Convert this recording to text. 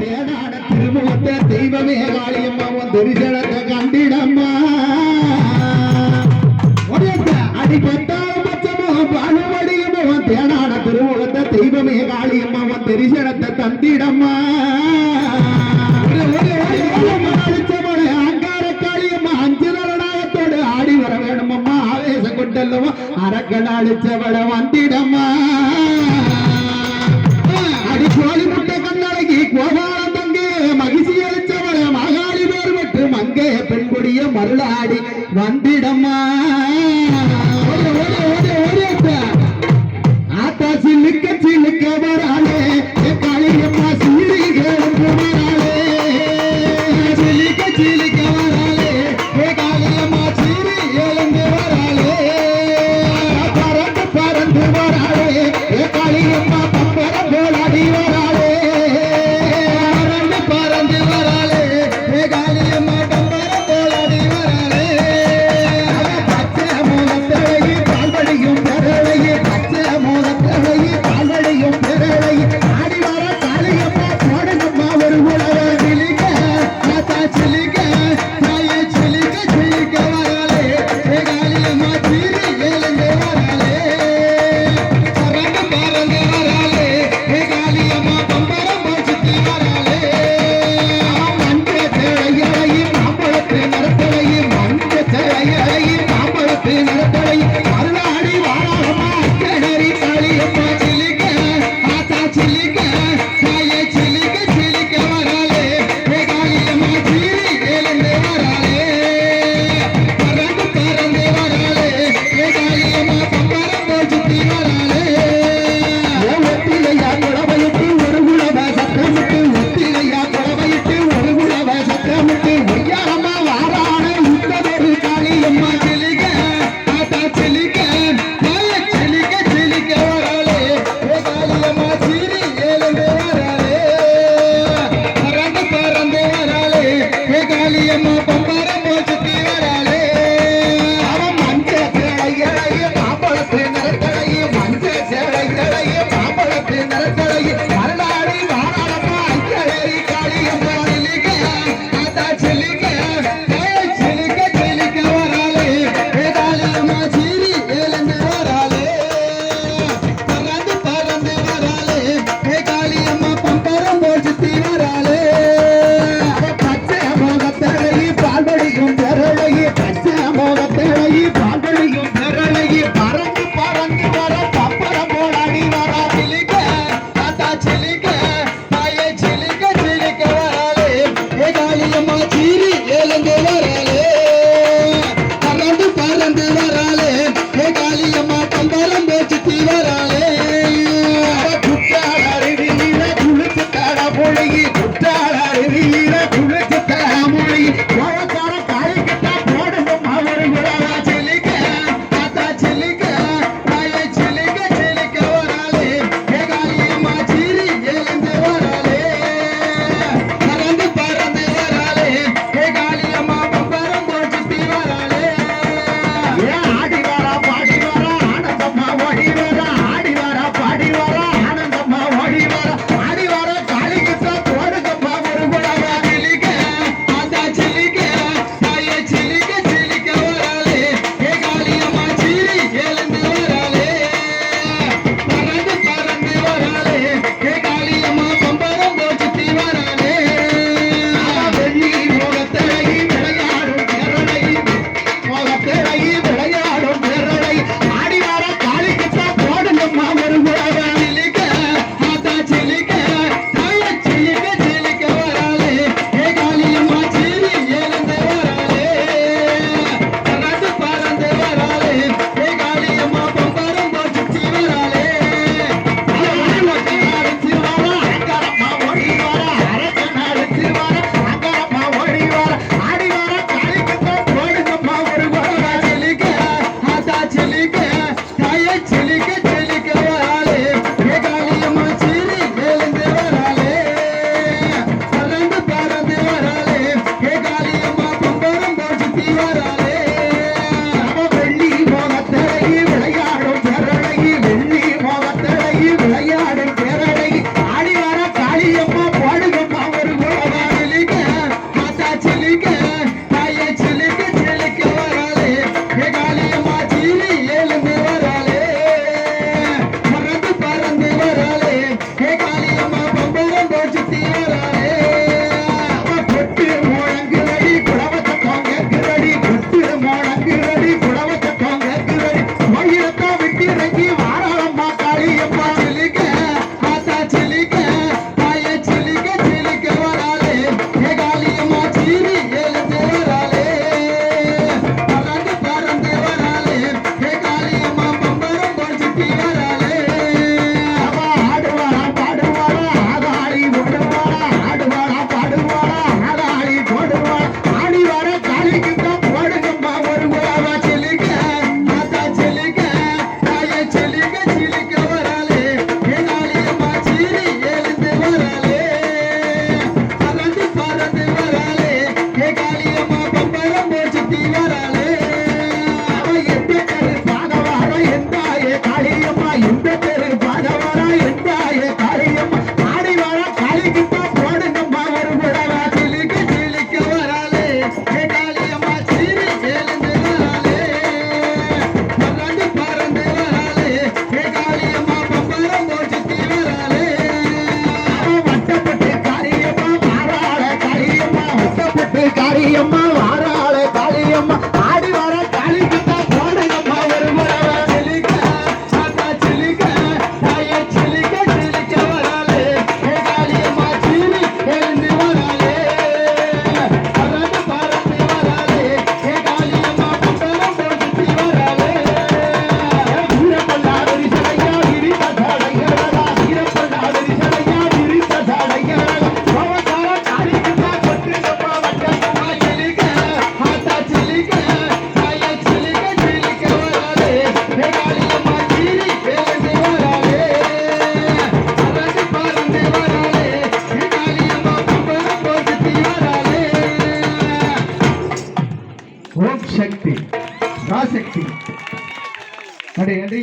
தேடான திருமுகத்தை தெய்வமே காளியம்மா உன் தெரிசனத்தை கண்டிடம்மா அடிபட்டால் பச்சமோ பாலுமடியுமோ உன் தேடான திருமுகத்தை தெய்வமே காளியம்மா உன் தெரிசனத்தை தந்திடம்மா அரக்கன் அழிச்சவள வந்திடம்மா வந்திடம்மா. ஆத்தா சில்லுக்க சில்லுக்க வரானே கடை ஓம் சக்தி பராசக்தி அடே அடே